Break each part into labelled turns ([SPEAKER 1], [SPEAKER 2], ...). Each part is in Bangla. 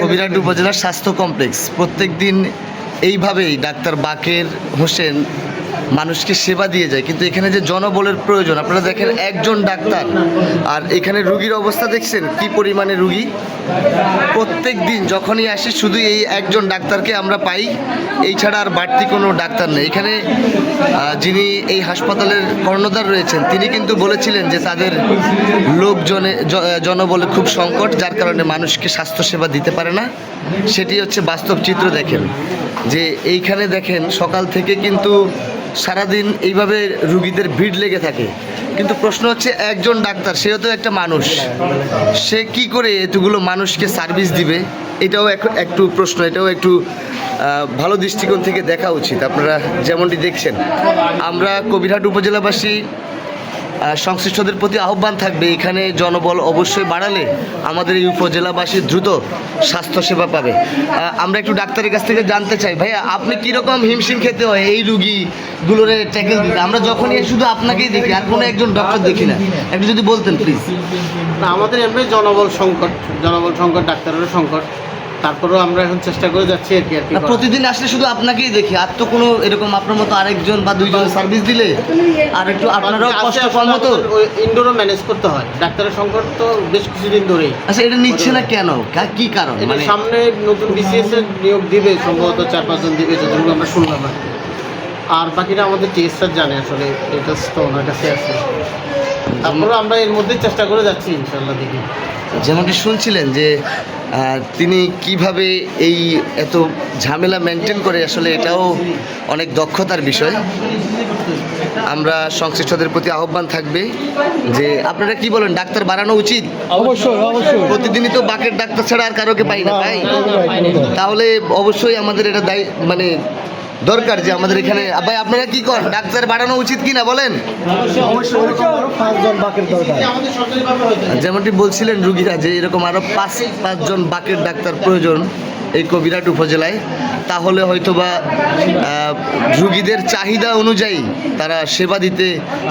[SPEAKER 1] কবিরাট উপজেলার স্বাস্থ্য কমপ্লেক্স। প্রত্যেক দিন এইভাবেই ডাক্তার বাকের হোসেন মানুষকে সেবা দিয়ে যায়। কিন্তু এখানে যে জনবলের প্রয়োজন, আপনারা দেখেন একজন ডাক্তার, আর এখানে রুগীর অবস্থা দেখছেন, কি পরিমাণে রুগী? প্রত্যেক দিন যখনই আসি, শুধু এই একজন ডাক্তারকে আমরা পাই, এই ছাড়া আর বাড়তি কোনো ডাক্তার নেই। এখানে যিনি এই হাসপাতালের কর্ণধার রয়েছেন, তিনি কিন্তু বলেছিলেন যে তাদের লোকজনে জনবলে খুব সংকট, যার কারণে মানুষকে স্বাস্থ্যসেবা দিতে পারে না। সেটি হচ্ছে বাস্তব চিত্র দেখেন। যে এইখানে দেখেন, সকাল থেকে কিন্তু সারাদিন এইভাবে রুগীদের ভিড় লেগে থাকে। কিন্তু প্রশ্ন হচ্ছে, একজন ডাক্তার, সেও তো একটা মানুষ। সে কি করে এতগুলো মানুষকে সার্ভিস দিবে? এটাও এক- একটু প্রশ্ন, এটাও একটু ভালো দৃষ্টিকোণ থেকে দেখা উচিত। আপনারা যেমনটি দেখছেন, আমরা কবিরহাট উপজেলাবাসী সংশ্লিষ্টদের প্রতি আহ্বান থাকবে, এখানে জনবল অবশ্যই বাড়ালে আমাদের এই উপজেলাবাসী দ্রুত স্বাস্থ্যসেবা পাবে। আমরা একটু ডাক্তারের কাছ থেকে জানতে চাই, ভাইয়া, আপনি কীরকম হিমশিম খেতে হয় এই রুগীগুলোরে ট্যাকেল দিতে? আমরা যখনই শুধু আপনাকেই দেখি, আর কোনো একজন ডক্টর দেখি না। একটু যদি বলতেন, প্লিজ।
[SPEAKER 2] না, আমাদের এমনি জনবল সংকট জনবল সংকট, ডাক্তারেরও সংকট। তারপরেও আমরা এখন চেষ্টা করে যাচ্ছি আর কি আর কি
[SPEAKER 1] প্রতিদিন আসলে শুধু আপনাকেই দেখি আর তো কোনো এরকম আপনার মতো আরেকজন বা দুইজন সার্ভিস দিলে আর একটু আপনারাও কষ্ট কম হতো
[SPEAKER 2] ইনডোরও ম্যানেজ করতে হয়। ডাক্তারের সংকট তো বেশ কিছুদিন ধরেই।
[SPEAKER 1] আচ্ছা এটা নিচ্ছে না কেন? কি কারণ? মানে
[SPEAKER 2] সামনে নতুন বিসিএস এর নিয়োগ দিবে সম্ভবত চার পাঁচজন দিবে যতটুকু আমরা শুনলাম আর আর বাকিটা আমাদের টিএসআর জানে আসলে এটা তো ওনার কাছে আছে। তারপরে আমরা এর মধ্যে চেষ্টা করে যাচ্ছি ইনশাল্লাহ দেখি।
[SPEAKER 1] যেমনটি শুনছিলেন যে তিনি কীভাবে এই এত ঝামেলা মেনটেন করে আসলে এটাও অনেক দক্ষতার বিষয়। আমরা সংশ্লিষ্টদের প্রতি আহ্বান থাকবে যে আপনারা কি বলেন ডাক্তার বাড়ানো উচিত?
[SPEAKER 3] অবশ্যই অবশ্যই।
[SPEAKER 1] প্রতিদিনই তো বাকের ডাক্তার ছাড়া আর কারোকে পাই না তাই? তাহলে অবশ্যই আমাদের এটা দায় মানে দরকার যে আমাদের এখানে। ভাই, আপনারা কি করেন? ডাক্তার বাড়ানো উচিত কি না বলেন? যেমনটি বলছিলেন রুগীরা যে এরকম আরও পাঁচ, পাঁচজন বাকের ডাক্তার প্রয়োজন এই কবিরাট উপজেলায়, তাহলে হয়তোবা রুগীদের চাহিদা অনুযায়ী তারা সেবা দিতে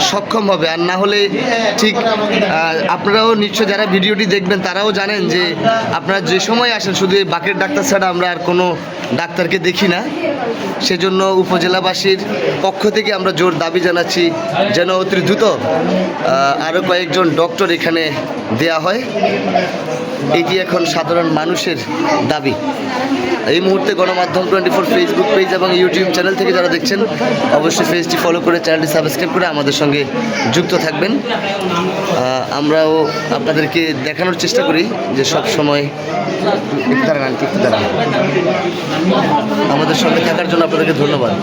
[SPEAKER 1] সক্ষম হবে। আর না হলে ঠিক আপনারাও নিশ্চয় যারা ভিডিওটি দেখবেন তারাও জানেন যে আপনারা যে সময় আসেন শুধু এই বাকের ডাক্তার ছাড়া আমরা আর কোনো ডাক্তারকে দেখি না। সেজন্য উপজেলাবাসীর পক্ষ থেকে আমরা জোর দাবি জানাচ্ছি যেন অতি দ্রুত আরও কয়েকজন ডক্টর এখানে দেয়া হয়। এটি এখন সাধারণ মানুষের দাবি। এই মুহূর্তে গণমাধ্যম টোয়েন্টি ফোর ফেসবুক পেজ এবং ইউটিউব চ্যানেল থেকে যারা দেখছেন, অবশ্যই পেজটি ফলো করে চ্যানেলটি সাবস্ক্রাইব করে আমাদের সঙ্গে যুক্ত থাকবেন আমরাও আপনাদেরকে দেখানোর চেষ্টা করি যে সব সময় দাঁড়ান। আমাদের সঙ্গে থাকার জন্য আপনাদেরকে ধন্যবাদ